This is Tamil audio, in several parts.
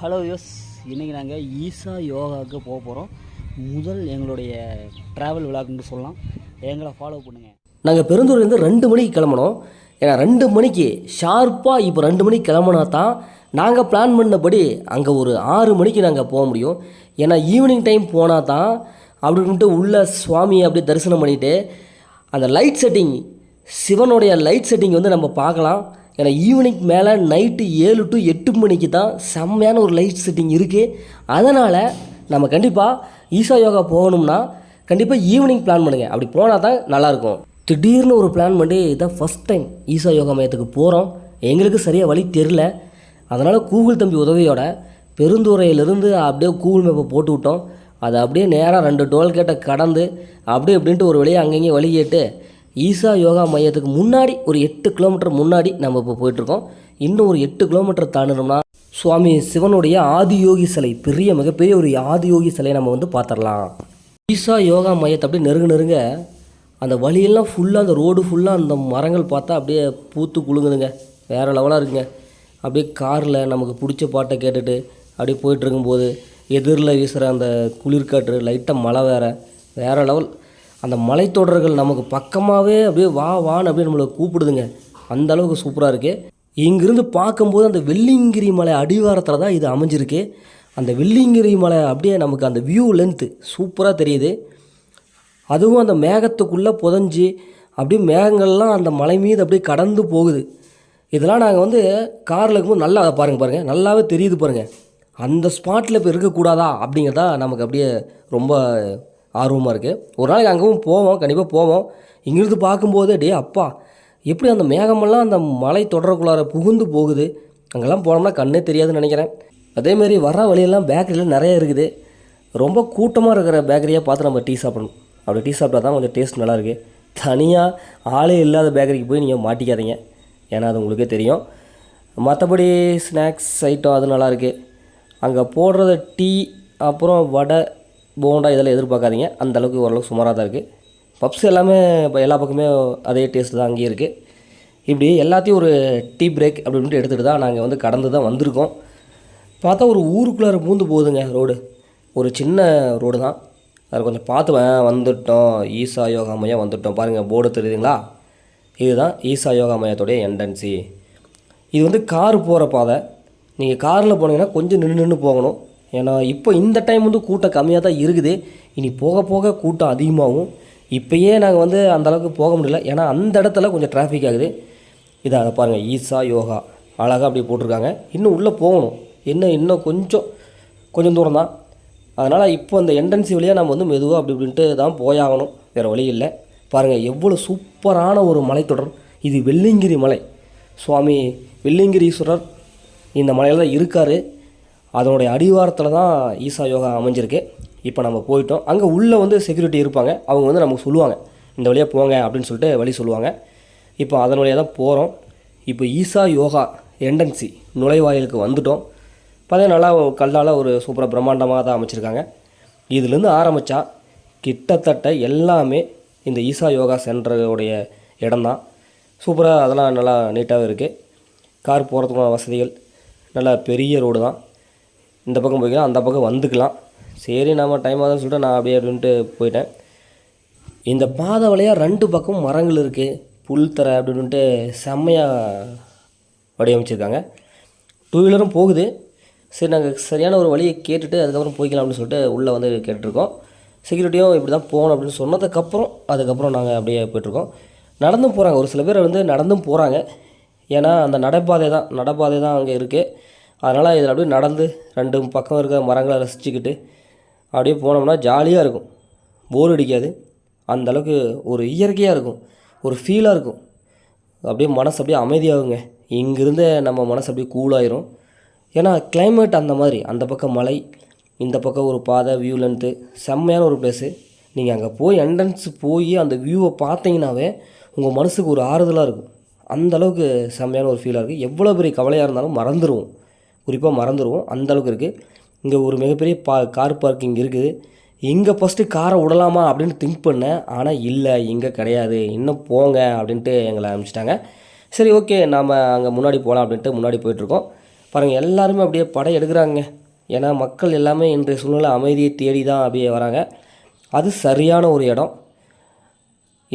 ஹலோ யோஸ் இன்றைக்கி நாங்கள் ஈசா யோகாவுக்கு போக போகிறோம் முதல் எங்களுடைய ட்ராவல் விழாக்குன்னு சொல்லலாம். எங்களை ஃபாலோ பண்ணுங்கள் நாங்கள் பெருந்தூர்லேருந்து ரெண்டு மணிக்கு கிளம்பணும். ஏன்னா ரெண்டு மணிக்கு ஷார்ப்பாக இப்போ ரெண்டு மணிக்கு கிளம்புனா தான் நாங்கள் பிளான் பண்ணபடி அங்கே ஒரு ஆறு மணிக்கு நாங்கள் போக முடியும். ஏன்னா ஈவினிங் டைம் போனால் தான் அப்படின்ட்டு உள்ள சுவாமியை அப்படியே தரிசனம் பண்ணிவிட்டு அந்த லைட் செட்டிங் சிவனுடைய லைட் செட்டிங் வந்து நம்ம பார்க்கலாம். ஏன்னா ஈவினிங் மேலே நைட்டு ஏழு டு எட்டு மணிக்கு தான் செம்மையான ஒரு லைட் செட்டிங் இருக்குது அதனால் நம்ம கண்டிப்பாக ஈஷா யோகா போகணும்னா கண்டிப்பாக ஈவினிங் பிளான் பண்ணுங்கள் அப்படி போனால் தான் நல்லாயிருக்கும். திடீர்னு ஒரு பிளான் பண்ணி இதான் ஃபஸ்ட் டைம் ஈஷா யோகா மையத்துக்கு போகிறோம் எங்களுக்கு சரியாக வழி தெரில அதனால் கூகுள் தம்பி உதவியோட பெருந்துறையிலிருந்து அப்படியே கூகுள் மேப்பை போட்டு விட்டோம். அதை அப்படியே நேராக ரெண்டு டோல்கேட்டை கடந்து அப்படியே அப்படின்ட்டு ஒரு வழியாக அங்கங்கே வழி கேட்டு ஈசா யோகா மையத்துக்கு முன்னாடி ஒரு எட்டு கிலோமீட்டர் முன்னாடி நம்ம இப்போ போயிட்டுருக்கோம். இன்னும் ஒரு எட்டு கிலோமீட்டர் தாண்டினோம்னா சுவாமி சிவனுடைய ஆதியோகி சிலை பெரிய மிகப்பெரிய ஒரு ஆதியோகி சிலையை நம்ம வந்து பார்த்துடலாம் ஈசா யோகா மையத்தை அப்படியே நெருங்க நெருங்க அந்த வழியெல்லாம் ஃபுல்லாக அந்த ரோடு ஃபுல்லாக அந்த மரங்கள் பார்த்தா அப்படியே பூத்து குழுங்குதுங்க வேறு லெவலாக இருக்குங்க. அப்படியே காரில் நமக்கு பிடிச்ச பாட்டை கேட்டுட்டு அப்படியே போயிட்டுருக்கும்போது எதிரில் வீசுகிற அந்த குளிர்காற்று லைட்டாக மழை வேறு. வேறு லெவல் அந்த மலைத்தொடர்கள் நமக்கு பக்கமாகவே அப்படியே வா வான்னு அப்படியே நம்மளை கூப்பிடுதுங்க. அந்த அளவுக்கு சூப்பராக இருக்குது இங்கிருந்து பார்க்கும்போது அந்த வெள்ளிங்கிரி மலை அடிவாரத்தில் தான் இது அமைஞ்சிருக்கு. அந்த வெள்ளிங்கிரி மலை அப்படியே நமக்கு அந்த வியூ லென்த்து சூப்பராக தெரியுது. அதுவும் அந்த மேகத்துக்குள்ளே புதஞ்சி அப்படியே மேகங்கள்லாம் அந்த மலை மீது அப்படியே கடந்து போகுது. இதெல்லாம் நாங்கள் வந்து காரில் இருக்கும்போது நல்லா பாருங்கள் பாருங்கள் நல்லாவே தெரியுது பாருங்கள் அந்த ஸ்பாட்டில் இப்போ இருக்கக்கூடாதா அப்படிங்கிறதா நமக்கு அப்படியே ரொம்ப ஆர்வமாக இருக்குது ஒரு நாளைக்கு அங்கேவும் போவோம் கண்டிப்பாக போவோம். இங்கிருந்து பார்க்கும்போது டே அப்பா எப்படி அந்த மேகமெல்லாம் அந்த மலை தொடரக்குள்ளார புகுந்து போகுது? அங்கெல்லாம் போனோம்னா கண்ணே தெரியாதுன்னு நினைக்கிறேன். அதேமாரி வர வழியெல்லாம் பேக்கரியில் நிறைய இருக்குது. ரொம்ப கூட்டமாக இருக்கிற பேக்கரியாக பார்த்து நம்ம டீ சாப்பிடணும். அப்படி டீ சாப்பிட்டா தான் கொஞ்சம் டேஸ்ட் நல்லாயிருக்கு தனியாக ஆளே இல்லாத பேக்கரிக்கு போய் நீங்கள் மாட்டிக்காதீங்க. ஏன்னா அது உங்களுக்கே தெரியும். மற்றபடி ஸ்நாக்ஸ் ஐட்டம் அது நல்லாயிருக்கு அங்கே போடுறது டீ அப்புறம் வடை போண்டா இதெல்லாம் எதிர்பார்க்காதீங்க. அந்த அளவுக்கு ஓரளவுக்கு சுமாராக தான் இருக்குது பப்ஸ் எல்லாமே இப்போ எல்லா பக்கமே அதே டேஸ்ட் தான் அங்கேயே இருக்குது இப்படி எல்லாத்தையும் ஒரு டீ பிரேக் அப்படின்ட்டு எடுத்துகிட்டு தான் நாங்கள் வந்து கடந்து தான் வந்திருக்கோம். பார்த்தா ஒரு ஊருக்குள்ளார பூந்து போகுதுங்க ரோடு ஒரு சின்ன ரோடு தான். அதில் கொஞ்சம் பார்த்து வந்துட்டோம். ஈசா யோகா மையம் வந்துட்டோம். பாருங்கள் போர்டு தெரியுதுங்களா? இதுதான் ஈசா யோகா மையத்துடைய என்டன்சி இது வந்து கார் போகிற பாதை. நீங்கள் காரில் போனீங்கன்னா கொஞ்சம் நின்று நின்று போகணும். ஏன்னா இப்போ இந்த டைம் வந்து கூட்டம் கம்மியாக தான் இருக்குது. இனி போக போக கூட்டம் அதிகமாகும். இப்போயே நாங்கள் வந்து அந்த அளவுக்கு போக முடியல. ஏன்னா அந்த இடத்துல கொஞ்சம் டிராஃபிக் ஆகுது. இதை அதை பாருங்கள் ஈஸா யோகா. அழகாக அப்படி போட்டிருக்காங்க. இன்னும் உள்ளே போகணும். இன்னும் இன்னும் கொஞ்சம் கொஞ்சம் தூரம் தான். அதனால் இப்போ அந்த என்ட்ரன்ஸ் வழியாக நம்ம வந்து மெதுவாக அப்படி இப்படின்ட்டு தான் போயாகணும். வேறு வழி இல்லை. பாருங்கள் எவ்வளோ சூப்பரான ஒரு மலைத்தொடர். இது வெள்ளிங்கிரி மலை. சுவாமி வெள்ளிங்கிரீஸ்வரர் இந்த மலையில் தான் இருக்கார். அதனுடைய அடிவாரத்தில் தான் ஈசா யோகா அமைஞ்சிருக்கு. இப்போ நம்ம போயிட்டோம். அங்கே உள்ளே வந்து செக்யூரிட்டி இருப்பாங்க. அவங்க வந்து நமக்கு சொல்லுவாங்க. இந்த வழியாக போங்க அப்படின்னு சொல்லிட்டு வழி சொல்லுவாங்க. இப்போ அதன் வழியாக தான் போகிறோம் இப்போ ஈசா யோகா என்ட்ரன்சி நுழைவாயிலுக்கு வந்துட்டோம். பார்த்தா நல்லா கல்லால் ஒரு சூப்பராக பிரம்மாண்டமாக தான் அமைச்சிருக்காங்க. இதுலேருந்து ஆரம்பித்தா கிட்டத்தட்ட எல்லாமே இந்த ஈசா யோகா சென்டருடைய இடம்தான் சூப்பராக அதெல்லாம் நல்லா நீட்டாக இருக்குது கார் போகிறதுக்கான வசதிகள். நல்லா பெரிய ரோடு தான். இந்த பக்கம் போய்க்கலாம் அந்த பக்கம் வந்துக்கலாம். சரி நம்ம டைம் ஆகுதுன்னு சொல்லிட்டு நான் அப்படியே அப்படின்ட்டு போயிட்டேன். இந்த பாதை வழியாக ரெண்டு பக்கம் மரங்கள் இருக்குது புல் தரை அப்படின்ட்டு செம்மையாக வடிவமைச்சிருக்காங்க. டூ வீலரும் போகுது. சரி நாங்கள் சரியான ஒரு வழியை கேட்டுட்டு அதுக்கப்புறம் போய்க்கலாம் அப்படின்னு சொல்லிட்டு உள்ளே வந்து கேட்டிருக்கோம் செக்யூரிட்டியும் இப்படி தான் போகணும் அப்படின்னு சொன்னதுக்கப்புறம் அதுக்கப்புறம் நாங்கள் அப்படியே போயிட்டுருக்கோம். நடந்தும் போகிறாங்க ஒரு சில பேர் வந்து நடந்தும் போகிறாங்க ஏன்னா அந்த நடைபாதை தான் நடைபாதை தான் அங்கே இருக்குது அதனால் இதில் அப்படியே நடந்து ரெண்டு பக்கம் இருக்கிற மரங்களை ரசிச்சுக்கிட்டு அப்படியே போனோம்னா ஜாலியாக இருக்கும். போர் அடிக்காது. அந்தளவுக்கு ஒரு இயற்கையாக இருக்கும். ஒரு ஃபீலாக இருக்கும். அப்படியே மனசு அப்படியே அமைதியாகுங்க. இங்கிருந்தே நம்ம மனசு அப்படியே கூலாயிரும் ஏன்னா கிளைமேட் அந்த மாதிரி. அந்த பக்கம் மலை இந்த பக்கம் ஒரு பாதை வியூ லென்த்து செம்மையான ஒரு ப்ளேஸு நீங்கள் அங்கே போய் என்ட்ரன்ஸ் போய் அந்த வியூவை பார்த்தீங்கன்னாவே உங்கள் மனசுக்கு ஒரு ஆறுதலாக இருக்கும். அந்த அளவுக்கு செம்மையான ஒரு ஃபீலாக இருக்குது எவ்வளோ பெரிய கவலையாக இருந்தாலும் மறந்துடுவோம் குறிப்பாக மறந்துடுவோம் அந்தளவுக்கு இருக்குது இங்கே ஒரு மிகப்பெரிய பா கார் பார்க்கிங் இருக்குது. இங்கே ஃபஸ்ட்டு காரை விடலாமா அப்படின்னு திங்க் பண்ணேன். ஆனால் இல்லை இங்கே கிடையாது. இன்னும் போங்க அப்படின்ட்டு எங்களை அனுப்பிச்சிட்டாங்க. சரி ஓகே நாம் அங்கே முன்னாடி போகலாம் அப்படின்ட்டு முன்னாடி போயிட்டுருக்கோம். பாருங்கள் எல்லாருமே அப்படியே படம் எடுக்கிறாங்க. ஏன்னா மக்கள் எல்லாமே இன்றைய சூழ்நிலை அமைதியை தேடி தான் அப்படியே வராங்க. அது சரியான ஒரு இடம்.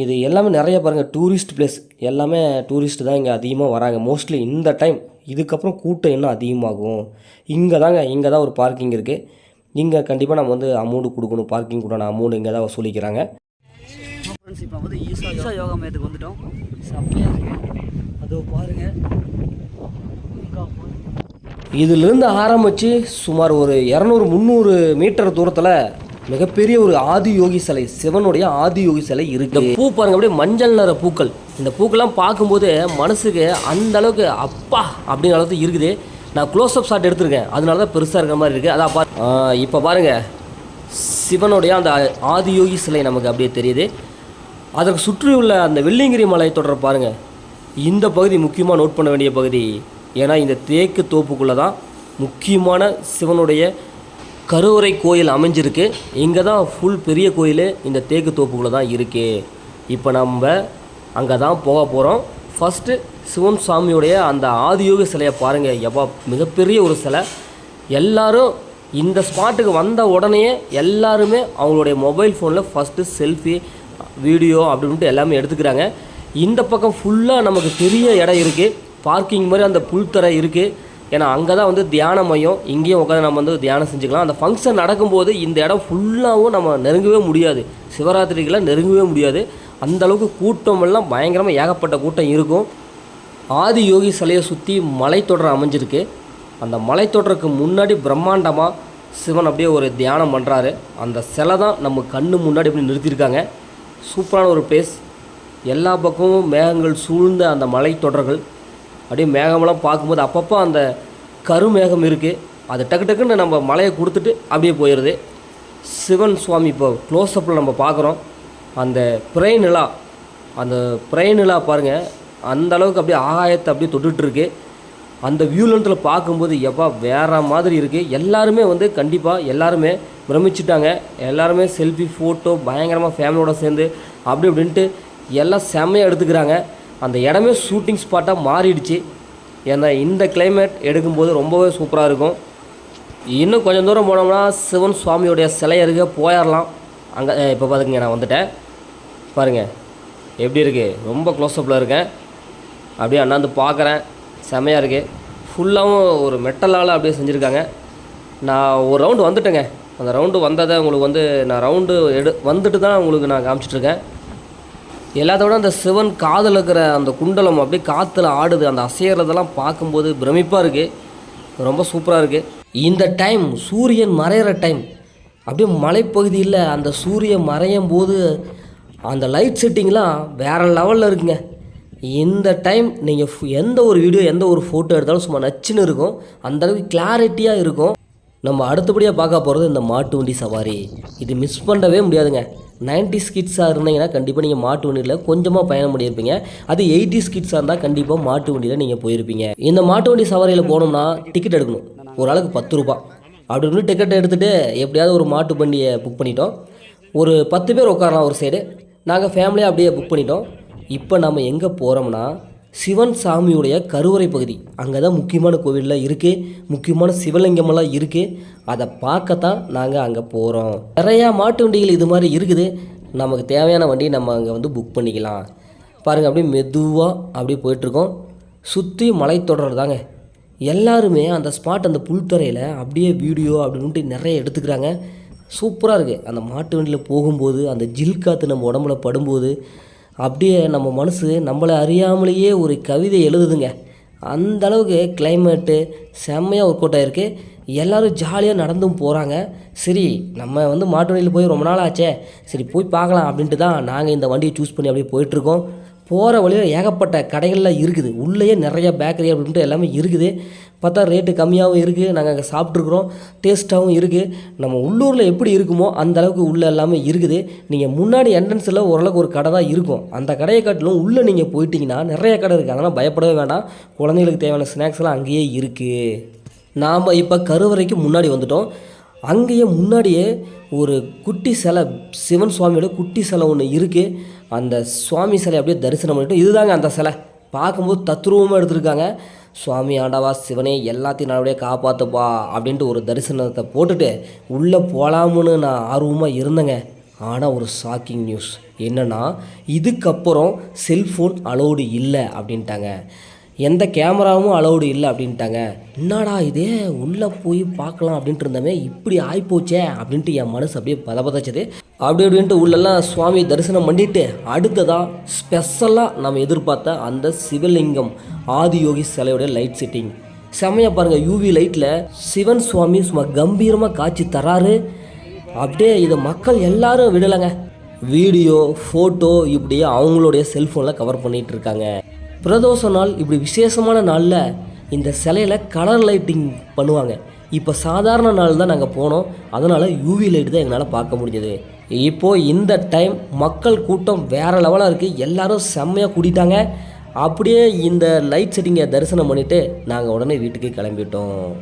இது எல்லாமே நிறைய பாருங்கள் டூரிஸ்ட் பிளேஸ் எல்லாமே டூரிஸ்ட்டு தான் இங்கே அதிகமாக வராங்க. மோஸ்ட்லி இந்த டைம் இதுக்கப்புறம் கூட்டம் இன்னும் அதிகமாகும். இங்கே தாங்க இங்கே தான் ஒரு பார்க்கிங் இருக்குது இங்கே கண்டிப்பாக நம்ம வந்து அமௌண்ட் கொடுக்கணும். பார்க்கிங் கூடான அமௌண்ட் இங்கே தான் வசூலிக்கிறாங்க இப்போ வந்து ஈசா ஈசா யோகா மையத்துக்கு வந்துட்டோம். செம்மையாக இருக்கு. அதோ பாருங்க. அங்க பாருங்க. இதிலிருந்து ஆரம்பித்து சுமார் ஒரு இரநூறு முந்நூறு மீட்டர் தூரத்தில் மிகப்பெரிய ஒரு ஆதி யோகி சிலை சிவனுடைய ஆதி யோகி சிலை இருக்கு. இந்த பூ பாருங்க அப்படியே மஞ்சள் நிற பூக்கள். இந்த பூக்கள்லாம் பார்க்கும்போது மனசுக்கு அந்த அளவுக்கு அப்பா அப்படிங்கிற அளவுக்கு இருக்குது. நான் க்ளோஸ் அப் ஷாட் எடுத்திருக்கேன். அதனால தான் பெருசாக இருக்கிற மாதிரி இருக்குது அதான் பா இப்போ பாருங்க. சிவனுடைய அந்த ஆதியோகி சிலை நமக்கு அப்படியே தெரியுது. அதற்கு சுற்றியுள்ள அந்த வெள்ளியங்கிரி மலை தொடர் பாருங்க. இந்த பகுதி முக்கியமாக நோட் பண்ண வேண்டிய பகுதி. ஏன்னா இந்த தேக்கு தோப்புக்குள்ளே தான் முக்கியமான சிவனுடைய கருவறை கோயில் அமைஞ்சிருக்கு. இங்கே தான் ஃபுல் பெரிய கோயில் இந்த தேக்கு தோப்புக்குள்ளே தான் இருக்குது இப்போ நம்ம அங்கே தான் போக போகிறோம் ஃபஸ்ட்டு சிவன் சாமியுடைய அந்த ஆதியோக சிலையை பாருங்கள் எவ்வா மிகப்பெரிய ஒரு சிலை. எல்லாரும் இந்த ஸ்பாட்டுக்கு வந்த உடனே எல்லாருமே அவங்களுடைய மொபைல் ஃபோனில் ஃபஸ்ட்டு செல்ஃபி வீடியோ அப்படின்ட்டு எல்லாமே எடுத்துக்கிறாங்க. இந்த பக்கம் ஃபுல்லாக நமக்கு பெரிய இடம் இருக்குது பார்க்கிங் மாதிரி அந்த புல்தரை இருக்குது ஏன்னா அங்கே தான் வந்து தியான மையம். இங்கேயும் உட்காந்து நம்ம வந்து தியானம் செஞ்சுக்கலாம். அந்த ஃபங்க்ஷன் நடக்கும்போது இந்த இடம் ஃபுல்லாகவும் நம்ம நெருங்கவே முடியாது. சிவராத்திரிக்கெல்லாம் நெருங்கவே முடியாது. அந்த அளவுக்கு பயங்கரமாக ஏகப்பட்ட கூட்டம் இருக்கும். ஆதி யோகி சிலையை சுற்றி மலைத்தொடர் அமைஞ்சிருக்கு. அந்த மலைத்தொடருக்கு முன்னாடி பிரம்மாண்டமாக சிவன் அப்படியே ஒரு தியானம் பண்ணுறாரு அந்த சிலை தான் நம்ம கண்ணு முன்னாடி இப்படி நிறுத்தியிருக்காங்க. சூப்பரான ஒரு பிளேஸ் எல்லா பக்கமும் மேகங்கள் சூழ்ந்த அந்த மலைத்தொடர்கள் அப்படியே மேகமெல்லாம் பார்க்கும்போது அப்பப்போ அந்த கருமேகம் இருக்குது அது டக்கு டக்குன்னு நம்ம மலையை கொடுத்துட்டு அப்படியே போயிடுது. சிவன் சுவாமி இப்போ க்ளோஸ்அப்பில் நம்ம பார்க்குறோம். அந்த பிறை நிலா அந்த பிறை நிலா பாருங்கள் அந்த அளவுக்கு அப்படியே ஆகாயத்தை அப்படியே தொட்டுட்ருக்கு அந்த வியூலண்டில் பார்க்கும்போது எப்பா வேற மாதிரி இருக்குது எல்லாருமே வந்து கண்டிப்பாக எல்லாருமே பிரமிச்சிட்டாங்க. எல்லாருமே செல்ஃபி ஃபோட்டோ பயங்கரமாக ஃபேமிலியோடு சேர்ந்து அப்படி இப்படின்ட்டு எல்லாம் செம்மையாக எடுத்துக்கிறாங்க. அந்த இடமே ஷூட்டிங் ஸ்பாட்டாக மாறிடுச்சு. ஏன்னா இந்த கிளைமேட் எடுக்கும்போது ரொம்பவே சூப்பராக இருக்கும். இன்னும் கொஞ்சம் தூரம் போனோம்னா சிவன் சுவாமியோடைய சிலை அருகே போயிடலாம் அங்கே இப்போ பார்த்துக்குங்க நான் வந்துட்டேன். பாருங்கள் எப்படி இருக்குது ரொம்ப க்ளோஸ்அப்பில் இருக்கேன். அப்படியே அண்ணாந்து பார்க்குறேன். செமையாக இருக்குது ஃபுல்லாகவும் ஒரு மெட்டலால் அப்படியே செஞ்சுருக்காங்க. நான் ஒரு ரவுண்டு வந்துட்டேங்க. அந்த ரவுண்டு வந்ததை உங்களுக்கு வந்து நான் ரவுண்டு எடு வந்துட்டு தான் உங்களுக்கு நான் காமிச்சிட்ருக்கேன் எல்லாத்தோட அந்த சிவன் காதில் இருக்கிற அந்த குண்டலம் அப்படியே காற்றுல ஆடுது. அந்த அசையறதெல்லாம் பார்க்கும்போது பிரமிப்பாக இருக்குது ரொம்ப சூப்பராக இருக்குது இந்த டைம் சூரியன் மறையிற டைம். அப்படியே மலைப்பகுதியில் அந்த சூரியன் மறையும் போது அந்த லைட் செட்டிங்லாம் வேறு லெவலில் இருக்குங்க. இந்த டைம் நீங்கள் எந்த ஒரு வீடியோ எந்த ஒரு ஃபோட்டோ எடுத்தாலும் சும்மா நச்சுன்னு இருக்கும். அந்தளவுக்கு கிளாரிட்டியாக இருக்கும். நம்ம அடுத்தபடியாக பார்க்க போகிறது இந்த மாட்டு வண்டி சவாரி. இது மிஸ் பண்ணவே முடியாதுங்க. 90s கிட்ஸாக இருந்தீங்கன்னா கண்டிப்பாக நீங்கள் மாட்டு வண்டியில் கொஞ்சமாக பயணம் பண்ணியிருப்பீங்க. அது 80s கிட்ஸாக இருந்தால் கண்டிப்பாக மாட்டு வண்டியில் நீங்கள் போயிருப்பீங்க. இந்த மாட்டு வண்டி சவாரியில் போனோம்னா டிக்கெட் எடுக்கணும். ஒரு ஆளுக்கு பத்து ரூபா. அப்படி இருந்து டிக்கெட் எடுத்துகிட்டு எப்படியாவது ஒரு மாட்டு வண்டியை புக் பண்ணிட்டோம். ஒரு பத்து பேர் உட்காரலாம் ஒரு சைடு நாங்கள் ஃபேமிலியாக அப்படியே புக் பண்ணிட்டோம். இப்போ நம்ம எங்கே போகிறோம்னா சிவன் சாமியுடைய கருவறை பகுதி. அங்கே தான் முக்கியமான கோவிலெலாம் இருக்குது முக்கியமான சிவலிங்கமெல்லாம் இருக்குது அதை பார்க்கத்தான் நாங்கள் அங்கே போகிறோம் நிறையா மாட்டு வண்டிகள் இது மாதிரி இருக்குது. நமக்கு தேவையான வண்டி நம்ம அங்கே வந்து புக் பண்ணிக்கலாம். பாருங்கள் அப்படியே மெதுவாக அப்படியே போயிட்டுருக்கோம். சுற்றி மலைத்தொடர் தாங்க. எல்லாருமே அந்த ஸ்பாட் அந்த புல்தரையில் அப்படியே வீடியோ அப்படின்ட்டு நிறைய எடுத்துக்கிறாங்க. சூப்பராக இருக்குது அந்த மாட்டு வண்டியில் போகும்போது அந்த ஜில் காற்று நம்ம உடம்புல படும்போது அப்படியே நம்ம மனசு நம்மளை அறியாமலேயே ஒரு கவிதை எழுதுதுங்க. அந்த அளவுக்கு கிளைமேட்டு செம்மையாக ஒர்க் அவுட் ஆகிருக்கு எல்லோரும் ஜாலியாக நடந்தும் போகிறாங்க சரி நம்ம வந்து மாட்டு வண்டியில் போய் ரொம்ப நாள் ஆச்சே. சரி போய் பார்க்கலாம் அப்படின்ட்டு தான் நாங்கள் இந்த வண்டியை சூஸ் பண்ணி அப்படியே போயிட்டுருக்கோம் போகிற வழியில் ஏகப்பட்ட கடைகள்லாம் இருக்குது. உள்ளேயே நிறைய பேக்கரி அப்படின்ட்டு எல்லாமே இருக்குது. பார்த்தா ரேட்டு கம்மியாகவும் இருக்குது நாங்கள் அங்கே சாப்பிட்ருக்குறோம் டேஸ்ட்டாகவும் இருக்குது நம்ம உள்ளூரில் எப்படி இருக்குமோ அந்த அளவுக்கு உள்ளே எல்லாமே இருக்குது. நீங்கள் முன்னாடி என்ட்ரன்ஸில் ஓரளவுக்கு ஒரு கடை தான் இருக்கும். அந்த கடையை காட்டிலும் உள்ளே நீங்கள் போயிட்டீங்கன்னா நிறைய கடை இருக்குது அதனால் பயப்படவே வேண்டாம். குழந்தைங்களுக்கு தேவையான ஸ்நாக்ஸ்லாம் அங்கேயே இருக்குது நாம் இப்போ கருவறைக்கு முன்னாடி வந்துட்டோம். அங்கேயே முன்னாடியே ஒரு குட்டி சிலை சிவன் சுவாமியோட குட்டி சிலை ஒன்று இருக்குது அந்த சுவாமி சிலை அப்படியே தரிசனம் பண்ணிட்டு இதுதாங்க அந்த சிலை. பார்க்கும்போது தத்ரூபமாக எடுத்திருக்காங்க. சுவாமி ஆண்டவா சிவனே எல்லாத்தையும் நல்லபடியாக காப்பாற்றுப்பா அப்படின்ட்டு ஒரு தரிசனத்தை போட்டுட்டு உள்ளே போகலாமுன்னு நான் ஆர்வமாக இருந்தேங்க. ஆனால் ஒரு ஷாக்கிங் நியூஸ் என்னென்னா இதுக்கப்புறம் செல்ஃபோன் அலோடு இல்லை அப்படின்ட்டாங்க. எந்த கேமராவும் அலௌடு இல்லை அப்படின்ட்டாங்க. என்னடா இதே? உள்ளே போய் பார்க்கலாம் அப்படின்ட்டு இருந்தமே இப்படி ஆகிப்போச்சே அப்படின்ட்டு என் மனசு அப்படியே பதபதச்சது. அப்படி அப்படின்ட்டு உள்ளெல்லாம் சுவாமி தரிசனம் பண்ணிட்டு அடுத்ததாக ஸ்பெஷலாக நம்ம எதிர்பார்த்த அந்த சிவலிங்கம் ஆதியோகி சிலையோட லைட் செட்டிங் செம்மையா பாருங்கள் யூவி லைட்டில் சிவன் சுவாமி சும்மா கம்பீரமாக காட்சி தராரு. அப்படியே இதை மக்கள் எல்லாரும் விடலைங்க. வீடியோ ஃபோட்டோ இப்படியே அவங்களுடைய செல்ஃபோனில் கவர் பண்ணிகிட்டு இருக்காங்க. பிரதோஷ நாள் இப்படி விசேஷமான நாளில் இந்த சிலையில் கலர் லைட்டிங் பண்ணுவாங்க. இப்போ சாதாரண நாள் தான் நாங்கள் போனோம். அதனால் யூவி லைட் தான் எங்களால் பார்க்க முடிஞ்சது. இப்போது இந்த டைம் மக்கள் கூட்டம் வேறு லெவலாக இருக்குது எல்லோரும் செம்மையாக கூட்டிட்டாங்க அப்படியே இந்த லைட் செட்டிங்கை தரிசனம் பண்ணிவிட்டு நாங்கள் உடனே வீட்டுக்கு கிளம்பிட்டோம்.